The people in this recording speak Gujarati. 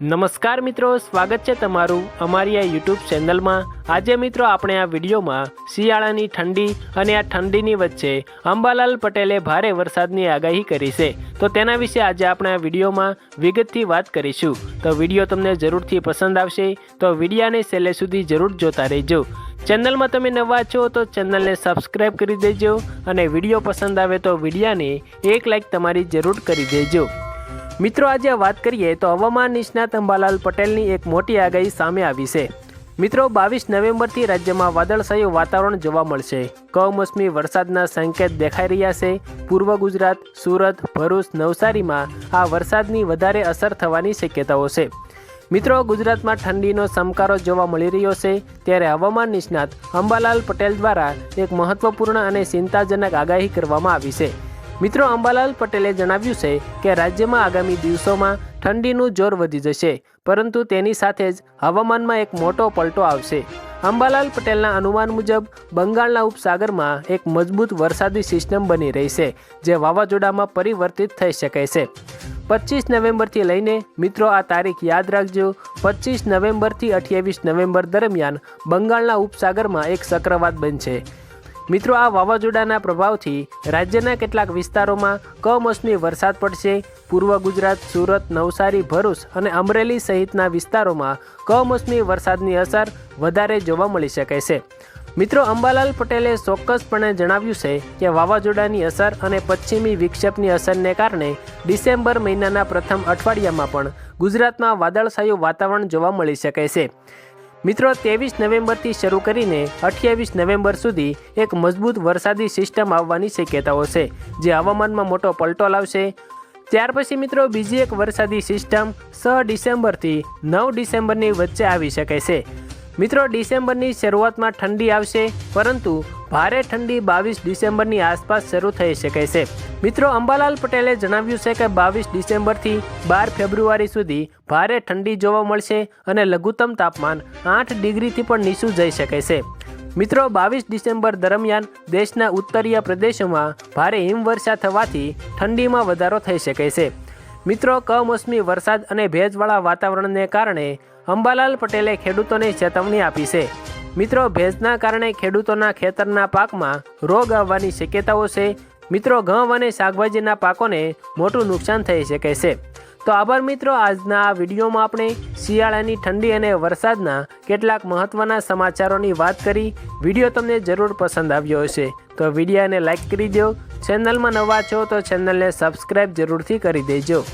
નમસ્કાર મિત્રો, સ્વાગત છે તમારું અમારી આ યુટ્યુબ ચેનલમાં આજે મિત્રો આપણે આ વિડીયોમાં શિયાળાની ઠંડી અને આ ઠંડીની વચ્ચે અંબાલાલ પટેલે ભારે વરસાદની આગાહી કરી છે. તો તેના વિશે આજે આપણે આ વિડીયોમાં વિગતથી વાત કરીશું. તો વીડિયો તમને જરૂરથી પસંદ આવશે. તો વિડીયાને છેલ્લે સુધી જરૂર જોતા રહેજો. ચેનલમાં તમે નવા છો તો ચેનલને સબસ્ક્રાઈબ કરી દેજો અને વીડિયો પસંદ આવે તો વિડીયાને એક લાઈક તમારી જરૂર કરી દેજો. મિત્રો, આજે વાત કરીએ તો હવામાન નિષ્ણાત અંબાલાલ પટેલની એક મોટી આગાહી સામે આવી છે. મિત્રો, બાવીસ નવેમ્બરથી રાજ્યમાં વાદળછાયું વાતાવરણ જોવા મળશે. કમોસમી વરસાદના સંકેત દેખાઈ રહ્યા છે. પૂર્વ ગુજરાત, સુરત, ભરૂચ, નવસારીમાં આ વરસાદની વધારે અસર થવાની શક્યતાઓ છે. મિત્રો, ગુજરાતમાં ઠંડીનો સમકારો જોવા મળી રહ્યો છે. ત્યારે હવામાન નિષ્ણાત અંબાલાલ પટેલ દ્વારા એક મહત્વપૂર્ણ અને ચિંતાજનક આગાહી કરવામાં આવી છે. મિત્રો અંબાલાલ પટેલે જણાવ્યું છે કે રાજ્યમાં આગામી દિવસોમાં ઠંડીનું જોર વધી જશે, પરંતુ તેની સાથે જ હવામાનમાં એક મોટો પલટો આવશે. અંબાલાલ પટેલના અનુમાન મુજબ, બંગાળના ઉપસાગરમાં એક મજબૂત વરસાદી સિસ્ટમ બની રહી છે, જે વાવાઝોડામાં પરિવર્તિત થઈ શકે છે. પચીસ નવેમ્બરથી લઈને, મિત્રો આ તારીખ યાદ રાખજો પચીસ નવેમ્બરથી અઠ્યાવીસ નવેમ્બર દરમિયાન બંગાળના ઉપસાગરમાં એક ચક્રવાત બનશે. મિત્રો, આ વાવાઝોડાના પ્રભાવથી રાજ્યના કેટલાક વિસ્તારોમાં કમોસમી વરસાદ પડશે. પૂર્વ ગુજરાત, સુરત, નવસારી, ભરૂચ અને અમરેલી સહિતના વિસ્તારોમાં કમોસમી વરસાદની અસર વધારે જોવા મળી શકે છે. મિત્રો, અંબાલાલ પટેલે ચોક્કસપણે જણાવ્યું છે કે વાવાઝોડાની અસર અને પશ્ચિમી વિક્ષેપની અસરને કારણે ડિસેમ્બર મહિનાના પ્રથમ અઠવાડિયામાં પણ ગુજરાતમાં વાદળછાયું વાતાવરણ જોવા મળી શકે છે. મિત્રો, ત્રેવીસ નવેમ્બરથી શરૂ કરીને અઠ્યાવીસ નવેમ્બર સુધી એક મજબૂત વરસાદી સિસ્ટમ આવવાની શક્યતાઓ છે, જે હવામાનમાં મોટો પલટો લાવશે. ત્યાર પછી મિત્રો, બીજી એક વરસાદી સિસ્ટમ છ ડિસેમ્બરથી નવ ડિસેમ્બરની વચ્ચે આવી શકે છે. મિત્રો, ડિસેમ્બરની શરૂઆતમાં ઠંડી આવશે, પરંતુ ભારે ઠંડી બાવીસ ડિસેમ્બરની આસપાસ શરૂ થઈ શકે છે. મિત્રો, અંબાલાલ પટેલે જણાવ્યું છે કે બાવીસ ડિસેમ્બરથી બાર ફેબ્રુઆરી સુધી ભારે ઠંડી જોવા મળશે અને લઘુત્તમ તાપમાન આઠ ડિગ્રીથી પણ નીચું જઈ શકે છે. મિત્રો, બાવીસ ડિસેમ્બર દરમિયાન દેશના ઉત્તરીય પ્રદેશોમાં ભારે હિમવર્ષા થવાથી ઠંડીમાં વધારો થઈ શકે છે. મિત્રો, કમોસમી વરસાદ અને ભેજવાળા વાતાવરણને કારણે અંબાલાલ પટેલે ખેડૂતોને ચેતવણી આપી છે. મિત્રો ભેજના કારણે ખેડૂતોના ખેતરના પાકમાં રોગ આવવાની શક્યતાઓ છે. મિત્રો, ઘઉં અને શાકભાજીના પાકોને મોટું નુકસાન થઈ શકે છે. તો આભાર મિત્રો, આજના આ વિડીયોમાં આપણે શિયાળાની ઠંડી અને વરસાદના કેટલાક મહત્ત્વના સમાચારોની વાત કરી. વીડિયો તમને જરૂર પસંદ આવ્યો હશે. તો વિડીયોને લાઈક કરી દો ચેનલમાં નવા છો તો ચેનલને સબસ્ક્રાઈબ જરૂરથી કરી દેજો.